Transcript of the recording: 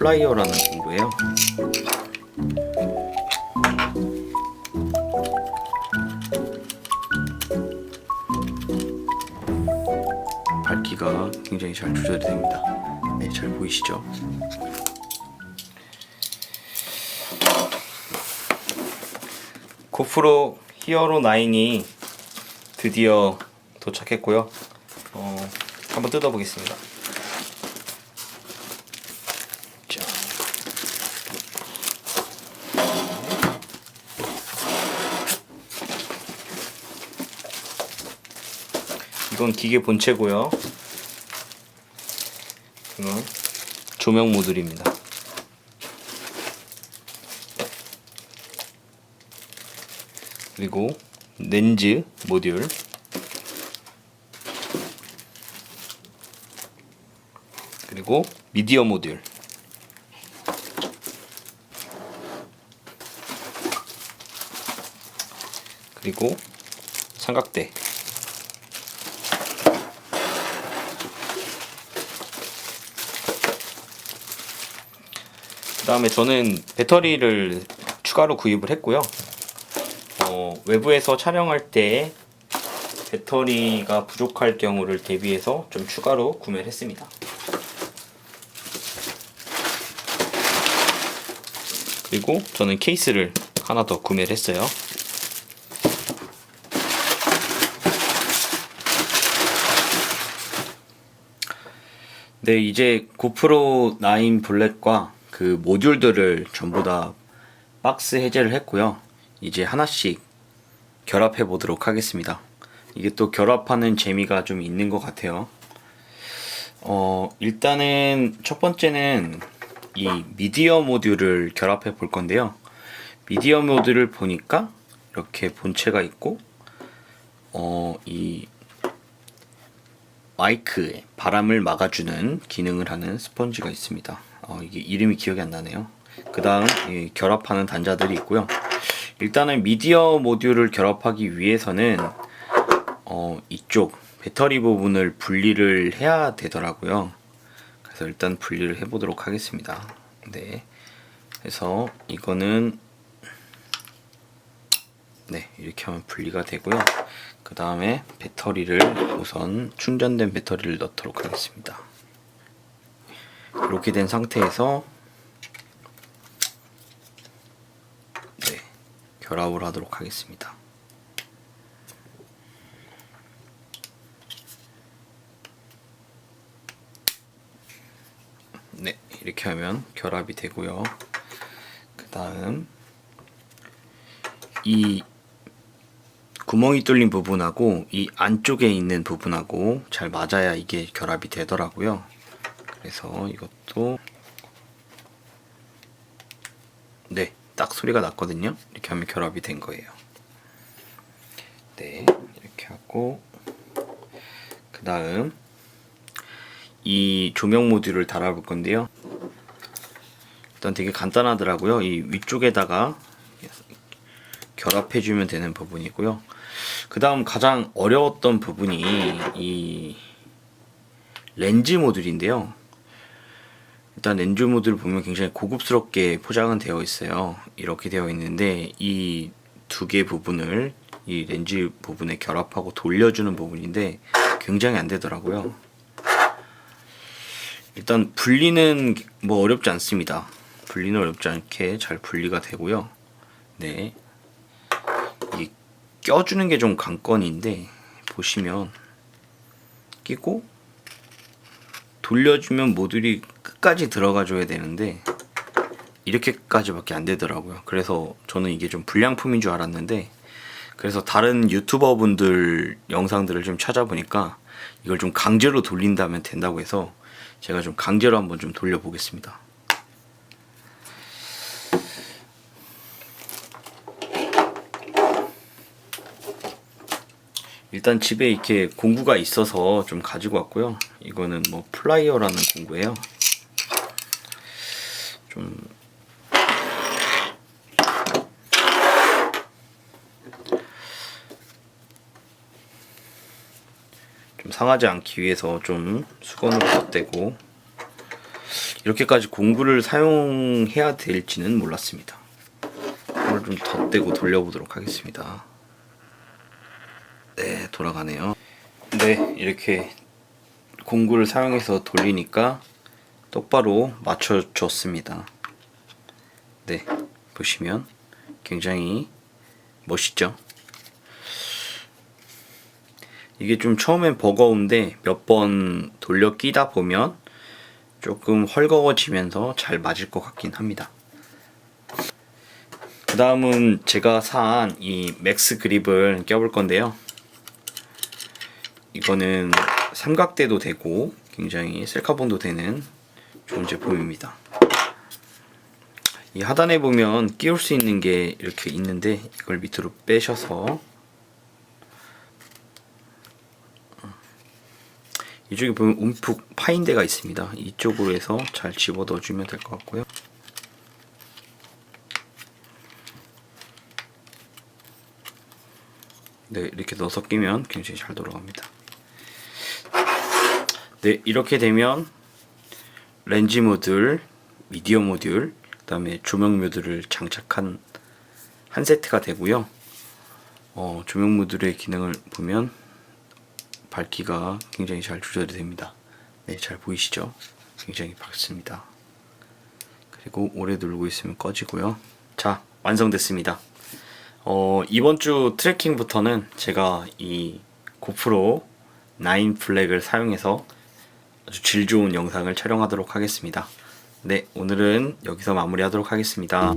플라이어라는 공구예요. 밝기가 굉장히 잘 조절이 됩니다. 네, 잘 보이시죠? 고프로 히어로 9이 드디어 도착했고요. 어, 한번 뜯어보겠습니다. 자. 이건 기계 본체고요. 이건 조명 모듈입니다. 그리고 렌즈 모듈 그리고 미디어 모듈 그리고 삼각대 다음에 저는 배터리를 추가로 구입을 했고요 어, 외부에서 촬영할 때 배터리가 부족할 경우를 대비해서 좀 추가로 구매를 했습니다. 그리고 저는 케이스를 하나 더 구매를 했어요. 네, 이제 고프로 9 블랙과 그 모듈들을 전부 다 박스 해제를 했고요. 이제 하나씩 결합해 보도록 하겠습니다. 이게 또 결합하는 재미가 좀 있는 것 같아요. 어, 일단은 첫 번째는 이 미디어 모듈을 결합해 볼 건데요. 미디어 모듈을 보니까 이렇게 본체가 있고, 어, 이 마이크에 바람을 막아주는 기능을 하는 스펀지가 있습니다. 어, 이게 이름이 기억이 안 나네요. 그 다음 결합하는 단자들이 있고요. 일단은 미디어 모듈을 결합하기 위해서는 어, 이쪽 배터리 부분을 분리를 해야 되더라고요. 그래서 일단 분리를 해보도록 하겠습니다. 네. 그래서 이거는 네 이렇게 하면 분리가 되고요. 그 다음에 배터리를 우선 충전된 배터리를 넣도록 하겠습니다. 이렇게 된 상태에서 네, 결합을 하도록 하겠습니다. 네, 이렇게 하면 결합이 되고요. 그 다음 이 구멍이 뚫린 부분하고 이 안쪽에 있는 부분하고 잘 맞아야 이게 결합이 되더라고요. 그래서 이것도 네, 딱 소리가 났거든요. 이렇게 하면 결합이 된 거예요. 네, 이렇게 하고 그 다음 이 조명 모듈을 달아볼 건데요. 일단 되게 간단하더라고요. 이 위쪽에다가 결합해주면 되는 부분이고요. 그 다음 가장 어려웠던 부분이 이 렌즈 모듈인데요. 일단 렌즈 모듈 보면 굉장히 고급스럽게 포장은 되어 있어요. 이렇게 되어 있는데 이 두 개 부분을 이 렌즈 부분에 결합하고 돌려주는 부분인데 굉장히 안 되더라고요. 일단 분리는 뭐 어렵지 않습니다. 분리는 어렵지 않게 잘 분리가 되고요. 네. 이 껴주는 게 좀 관건인데 보시면 끼고 돌려주면 모듈이 끝까지 들어가 줘야 되는데 이렇게까지밖에 안 되더라고요. 그래서 저는 이게 좀 불량품인 줄 알았는데 그래서 다른 유튜버 분들 영상들을 좀 찾아보니까 이걸 좀 강제로 돌린다면 된다고 해서 제가 좀 강제로 한번 좀 돌려보겠습니다. 일단 집에 이렇게 공구가 있어서 좀 가지고 왔고요. 이거는 뭐 플라이어라는 공구예요. 좀좀 상하지 않기 위해서 좀 수건으로 덧대고 이렇게까지 공구를 사용해야 될지는 몰랐습니다. 이걸 좀 덧대고 돌려보도록 하겠습니다. 네, 돌아가네요. 네, 이렇게 공구를 사용해서 돌리니까 똑바로 맞춰줬습니다. 네, 보시면 굉장히 멋있죠? 이게 좀 처음엔 버거운데 몇 번 돌려 끼다 보면 조금 헐거워지면서 잘 맞을 것 같긴 합니다. 그 다음은 제가 산 이 맥스 그립을 껴볼 건데요. 이거는 삼각대도 되고 굉장히 셀카봉도 되는 좋은 제품입니다. 이 하단에 보면 끼울 수 있는 게 이렇게 있는데 이걸 밑으로 빼셔서 이쪽에 보면 움푹 파인 데가 있습니다. 이쪽으로 해서 잘 집어 넣어주면 될 것 같고요. 네, 이렇게 넣어서 끼면 굉장히 잘 돌아갑니다. 네, 이렇게 되면 렌즈 모듈, 미디어 모듈, 그 다음에 조명 모듈을 장착한 한 세트가 되고요. 어, 조명 모듈의 기능을 보면 밝기가 굉장히 잘 조절이 됩니다. 네, 잘 보이시죠? 굉장히 밝습니다. 그리고 오래 누르고 있으면 꺼지고요. 자, 완성됐습니다. 어, 이번 주 트래킹부터는 제가 이 고프로 9 블랙을 사용해서 아주 질 좋은 영상을 촬영하도록 하겠습니다. 네, 오늘은 여기서 마무리하도록 하겠습니다.